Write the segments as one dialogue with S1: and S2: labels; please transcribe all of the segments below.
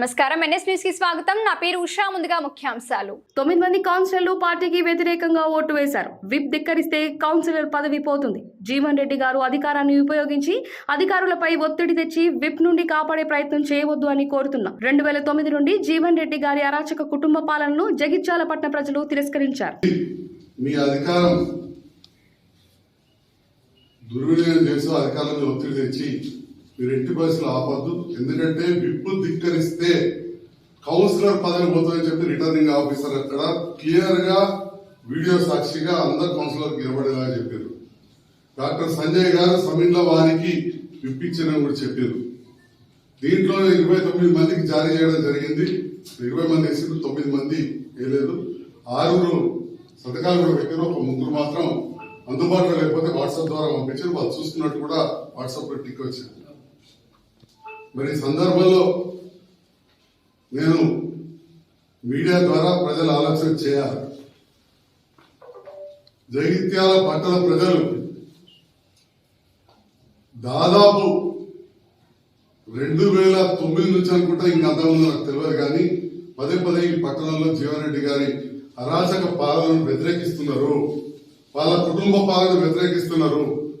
S1: నమస్కారం. ఎన్ఎస్ న్యూస్కి స్వాగతం. నా పేరు ఉషా. ముందుగా ముఖ్యాంశాలు.
S2: తొమ్మిది మంది కౌన్సిలర్లు పార్టీకి వ్యతిరేకంగా ఓటు వేశారు. విప్ ధిక్కరిస్తే కౌన్సిలర్ పదవి పోతుంది. జీవన్ రెడ్డి గారు అధికారాన్ని ఉపయోగించి అధికారులపై ఒత్తిడి తెచ్చి విప్ నుండి కాపాడే ప్రయత్నం చేయవద్దు అని కోరుతున్నా. రెండు వేల తొమ్మిది నుండి జీవన్ రెడ్డి గారి అరాచక కుటుంబ పాలనను జగిత్యాల పట్టణ ప్రజలు తిరస్కరించారు.
S3: మీ అధికారం దుర్వినియోగం చేసి అధికారులను ఒత్తిడి తెచ్చి మీరు ఎట్టి పరిస్థితులు ఆపద్దు. ఎందుకంటే విప్పు ధిక్కరిస్తే కౌన్సిలర్ పదవి పోతుందని చెప్పి రిటర్నింగ్ ఆఫీసర్ అక్కడ క్లియర్గా వీడియో సాక్షిగా అందరు కౌన్సిలర్ నిలబడేలా చెప్పారు. డాక్టర్ సంజయ్ గారు సమీన్ల వారికి విప్పించిన కూడా చెప్పారు. దీంట్లో ఇరవై తొమ్మిది మందికి జారీ చేయడం జరిగింది. ఇరవై మంది వేసిండ్రు తొమ్మిది మంది వేయలేదు. ఆరుగురు సంతకాలు కూడా పెట్టారు. ఒక ముగ్గురు మాత్రం అందుబాటులో లేకపోతే వాట్సాప్ ద్వారా పంపించారు. వాళ్ళు చూస్తున్నట్టు కూడా వాట్సాప్లో టిక్ వచ్చింది మరి సందర్భంలో నేను మీడియా ద్వారా ప్రజలు ఆలోచన చేయాలి. జగిత్యాల పట్టణ ప్రజలు దాదాపు రెండు వేల తొమ్మిది నుంచి అనుకుంటా ఇంకా అంతకుముందు నాకు తెలియదు కానీ పదే పదే ఈ పట్టణంలో జీవన్రెడ్డి గారి అరాచక పాలనను వ్యతిరేకిస్తున్నారు. వాళ్ళ కుటుంబ పాలన వ్యతిరేకిస్తున్నారు.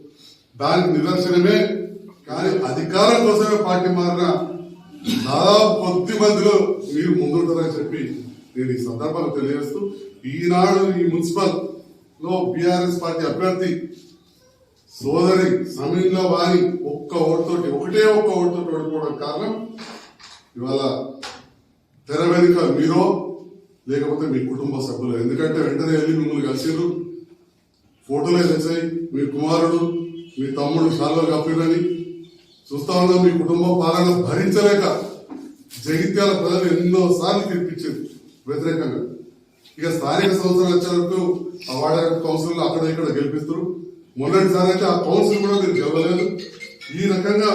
S3: దానికి నిదర్శనమే కానీ అధికారం కోసమే పార్టీ మారిన దాదాపు కొద్ది మందిలో మీరు ముందుంటారని చెప్పి నేను ఈ సందర్భంగా తెలియజేస్తూ ఈనాడు ఈ మున్సిపల్లో బీఆర్ఎస్ పార్టీ అభ్యర్థి సోదరి సమీన్లో వారి ఒక్క ఓటుతోటి ఒకటే ఒక్క ఓటుతోటి ఓడిపోవడం కారణం ఇవాళ తెర వెనుక మీరో లేకపోతే మీ కుటుంబ సభ్యులు. ఎందుకంటే వెంటనే వెళ్ళి మిమ్మల్ని కలిసిరు ఫోటోలే తెచ్చాయి. మీ కుమారుడు మీ తమ్ముడు షాలో కప్పిరని చూస్తా ఉన్నాం మీ కుటుంబ పాలన భరించలేక జగిత్యాల ప్రజలు ఎన్నో సార్లు తీర్పిచ్చింది వ్యతిరేకంగా. ఇక స్థానిక సంస్థలు వచ్చే వరకు ఆ వార్డు కౌన్సిల్ అక్కడ ఇక్కడ గెలిపిస్తారు. మొన్నటిసారి అయితే ఆ కౌన్సిల్ కూడా మీరు గెలవలేదు. ఈ రకంగా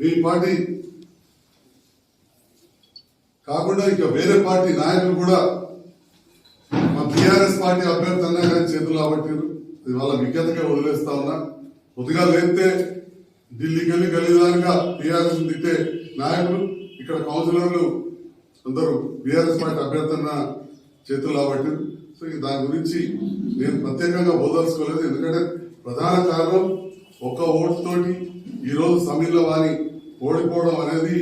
S3: మీ పార్టీ కాకుండా ఇంకా వేరే పార్టీ నాయకులు కూడా మా టీఆర్ఎస్ పార్టీ అభ్యర్థి అన్నా కానీ చేతులు కాబట్టి ఇది వాళ్ళ విజ్ఞతగా వదిలేస్తా ఉన్నా. కొద్దిగా లేస్తే ఢిల్లీకి వెళ్ళి గలీదారుగా టీఆర్ఎస్ తిట్టే నాయకులు ఇక్కడ కౌన్సిలర్లు అందరూ బీఆర్ఎస్ పార్టీ అభ్యర్థన చేతులు కాబట్టి. సో దాని గురించి నేను ప్రత్యేకంగా బోదలుచుకోలేదు ఎందుకంటే ప్రధాన కారణం ఒక్క ఓటుతోటి ఈ రోజు సమీర్ల వారి ఓడిపోవడం అనేది